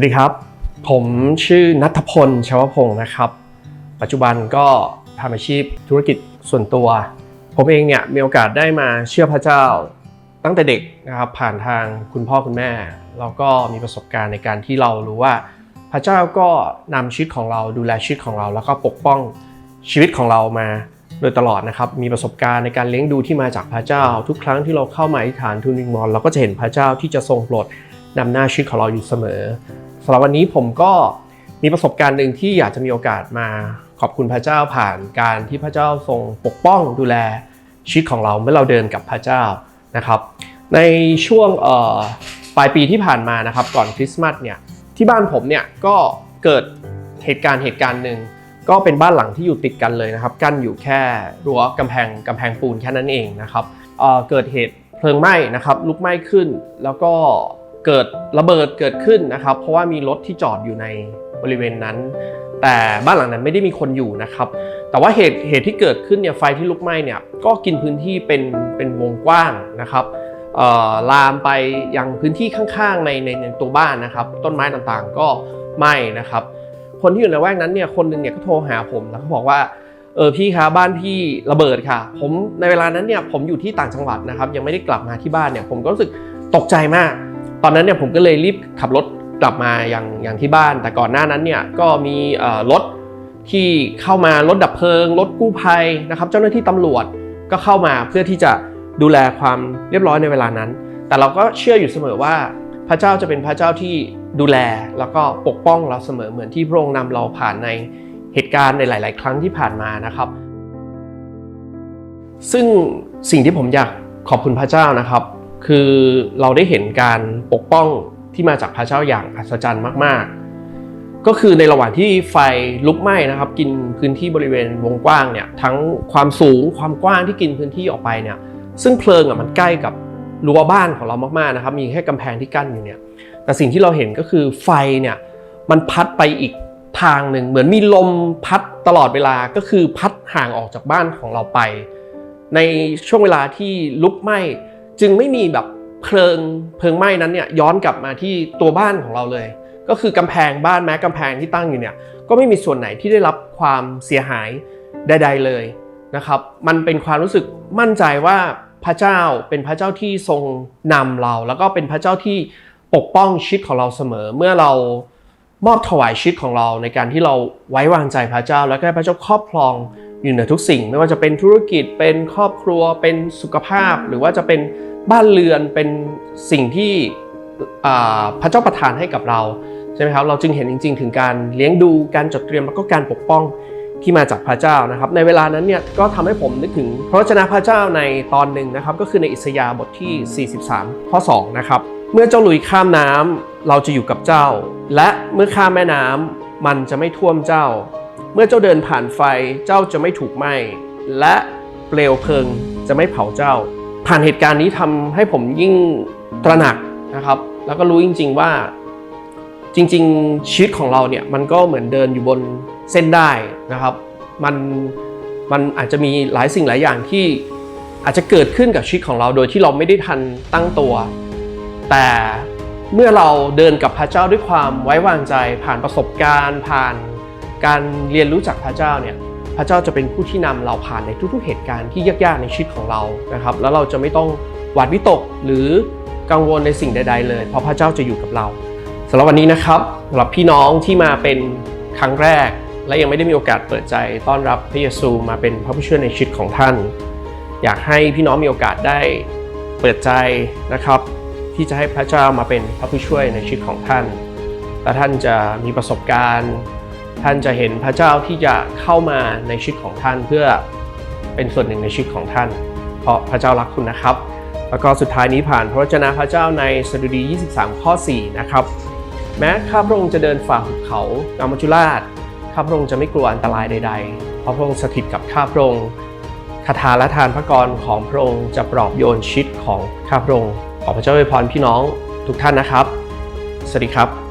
สวัสดีครับ ผมชื่อนัทพลชวพงศ์นะครับ ปัจจุบันก็ทำอาชีพธุรกิจส่วนตัว ผมเองเนี่ยมีโอกาสได้มาเชื่อพระเจ้าตั้งแต่เด็กนะครับผ่านทางคุณพ่อคุณแม่แล้วก็มีประสบการณ์ในการที่เรารู้ว่า พระเจ้าก็นำชีวิตของเราดูแลชีวิตของเรา แล้วก็ปกป้องชีวิตของเรามาโดยตลอดนะครับมีประสบการณ์ในการเลี้ยงดูที่มาจากพระเจ้า ทุกครั้งที่เราเข้ามาอธิษฐานทูลวิงวอนเราก็จะเห็นพระเจ้าที่จะทรงโปรดนำหน้าชีวิตของเราอยู่เสมอ สำหรับวันนี้ผมก็มีประสบการณ์หนึ่งที่อยากจะมีโอกาสมาขอบคุณพระเจ้าผ่านการที่พระเจ้าทรงปกป้องดูแลชีวิตของเราเมื่อเราเดินกับพระเจ้านะครับ ในช่วงปลายปีที่ผ่านมานะครับ ก่อนคริสต์มาสเนี่ยที่บ้านผมเนี่ยก็เกิดเหตุการณ์เหตุการณ์หนึ่งก็เป็นบ้านหลังที่อยู่ติดกันเลยนะครับ กั้นอยู่แค่รั้วกำแพงกำแพงปูนแค่นั้นเองนะครับเเกิดเหตุเพลิงไหม้นะครับลุกไหม้ขึ้นแล้วก็ เกิดระเบิดเกิดขึ้นนะครับ เพราะว่ามีรถที่จอดอยู่ในบริเวณนั้น แต่บ้านหลังนั้นไม่ได้มีคนอยู่นะครับ แต่ว่าเหตุเหตุที่เกิดขึ้นเนี่ยไฟที่ลุกไหม้เนี่ยก็กินพื้นที่เป็นเป็นวงกว้างนะครับลามไปยังพื้นที่ข้างๆในในในตัวบ้านนะครับ ต้นไม้ต่างๆก็ไหม้นะครับ คนที่อยู่ในแวกนั้นเนี่ยคนหนึงเนี่ยก็โทรหาผมแล้วก็บอกว่าเออพี่คะบ้านพี่ระเบิดค่ะ ผมในเวลานั้นเนี่ยผมอยู่ที่ต่างจังหวัดนะครับ ยังไม่ได้กลับมาที่บ้านเนี่ยผมก็รู้สึกตกใจมาก ตอนนั้นเนี่ยผมก็เลยรีบขับรถกลับมาอย่างอย่างที่บ้าน แต่ก่อนหน้านั้นเนี่ยก็มีรถที่เข้ามารถดับเพลิง รถกู้ภัยนะครับ เจ้าหน้าที่ตำรวจก็เข้ามาเพื่อที่จะดูแลความเรียบร้อยในเวลานั้น แต่เราก็เชื่ออยู่เสมอว่าพระเจ้าจะเป็นพระเจ้าที่ดูแลแล้วก็ปกป้องเราเสมอเหมือนที่พระองค์นำเราผ่านในเหตุการณ์ในหลาย ๆ ครั้งที่ผ่านมานะครับ ซึ่งสิ่งที่ผมอยากขอบคุณพระเจ้านะครับ คือเราได้เห็นการปกป้องที่มาจากพระเจ้าอย่างอัศจรรย์มาก ๆ ก็คือในระหว่างที่ไฟลุกไหม้นะครับ กินพื้นที่บริเวณวงกว้างเนี่ยทั้งความสูงความกว้างที่กินพื้นที่ออกไปเนี่ยซึ่งเพลิงอะมันใกล้กับรั้วบ้านของเรามากๆนะครับ มีแค่กำแพงที่กั้นอยู่เนี่ยแต่สิ่งที่เราเห็นก็คือไฟเนี่ยมันพัดไปอีกทางหนึ่งเหมือนมีลมพัดตลอดเวลาก็คือพัดห่างออกจากบ้านของเราไป ในช่วงเวลาที่ลุกไหม้ จึงไม่มีแบบเพลิงเพลิงไหม้นั้นเนี่ยย้อนกลับมาที่ตัวบ้านของเราเลย ก็คือกำแพงบ้านแม้กำแพงที่ตั้งอยู่เนี่ยก็ไม่มีส่วนไหนที่ได้รับความเสียหายใด ๆเลยนะครับมันเป็นความรู้สึกมั่นใจว่าพระเจ้าเป็นพระเจ้าที่ทรงนำเรา แล้วก็เป็นพระเจ้าที่ปกป้องชีวิตของเราเสมอ เมื่อเรามอบถวายชีวิตของเราในการที่เราไว้วางใจพระเจ้า แล้วก็ให้พระเจ้าครอบครองอยู่เหนือทุกสิ่ง ไม่ว่าจะเป็นธุรกิจเป็นครอบครัวเป็นสุขภาพ หรือว่าจะเป็น บ้านเรือนเป็นสิ่งที่พระเจ้าประทานให้กับเราใช่ไหมครับเราจึงเห็นจริง ๆ ถึงการเลี้ยงดูการจดเตรียมแล้วก็การปกป้องที่มาจากพระเจ้านะครับ ในเวลานั้นเนี่ยก็ทำให้ผมนึกถึงพระวจนะพระเจ้าในตอนหนึ่งนะครับ ก็คือในอิสยาห์บทที่ 43 ข้อ 2 นะครับ เมื่อเจ้าลุยข้ามน้ำเราจะอยู่กับเจ้า และเมื่อข้ามแม่น้ำมันจะไม่ท่วมเจ้า เมื่อเจ้าเดินผ่านไฟเจ้าจะไม่ถูกไหม้และเปลวเพลิงจะไม่เผาเจ้า ผ่านเหตุการณ์นี้ทำให้ผมยิ่งตระหนักนะครับ แล้วก็รู้จริง ๆว่าจริง ๆ ชีวิตของเราเนี่ยมันก็เหมือนเดินอยู่บนเส้นได้นะครับ มันมันอาจจะมีหลายสิ่งหลายอย่างที่อาจจะเกิดขึ้นกับชีวิตของเราโดยที่เราไม่ได้ทันตั้งตัว แต่เมื่อเราเดินกับพระเจ้าด้วยความไว้วางใจ ผ่านประสบการณ์ ผ่านการเรียนรู้จากพระเจ้าเนี่ย ระเจ้าจะเป็นผู้ที่นำเราผ่านในทุกๆ เหตุการณ์ที่ยากๆในชีวิตของเรานะครับ แล้วเราจะไม่ต้องหวาดวิตกหรือกังวลในสิ่งใด ๆ เลย เพราะพระเจ้าจะอยู่กับเราสำหรับวันนี้นะครับสำหรับพี่น้องที่มาเป็นครั้งแรก และยังไม่ได้มีโอกาสเปิดใจต้อนรับพระเยซูมาเป็นพระผู้ช่วยในชีวิตของท่าน อยากให้พี่น้องมีโอกาสได้เปิดใจนะครับ ที่จะให้พระเจ้ามาเป็นพระผู้ช่วยในชีวิตของท่านและท่านจะมีประสบการณ์ ท่านจะเห็นพระเจ้าที่จะเข้ามาในชีวิตของท่านเพื่อเป็นส่วนหนึ่งในชีวิตของท่าน เพราะพระเจ้ารักคุณนะครับ แล้วก็สุดท้ายนี้ผ่านพระวจนะพระเจ้าในสดุดี 23 ข้อ 4 นะครับ แม้ข้าพระองค์จะเดินฝ่าหุบเขากามัจจุราชข้าพระองค์จะไม่กลัวอันตรายใด ๆ เพราะพระองค์สถิตกับข้าพระองค์คาถาและทานพระกรของพระองค์จะปลอบโยนชิดของข้าพระองค์ขอพระเจ้าอวยพรพี่น้องทุกท่านนะครับ สวัสดีครับ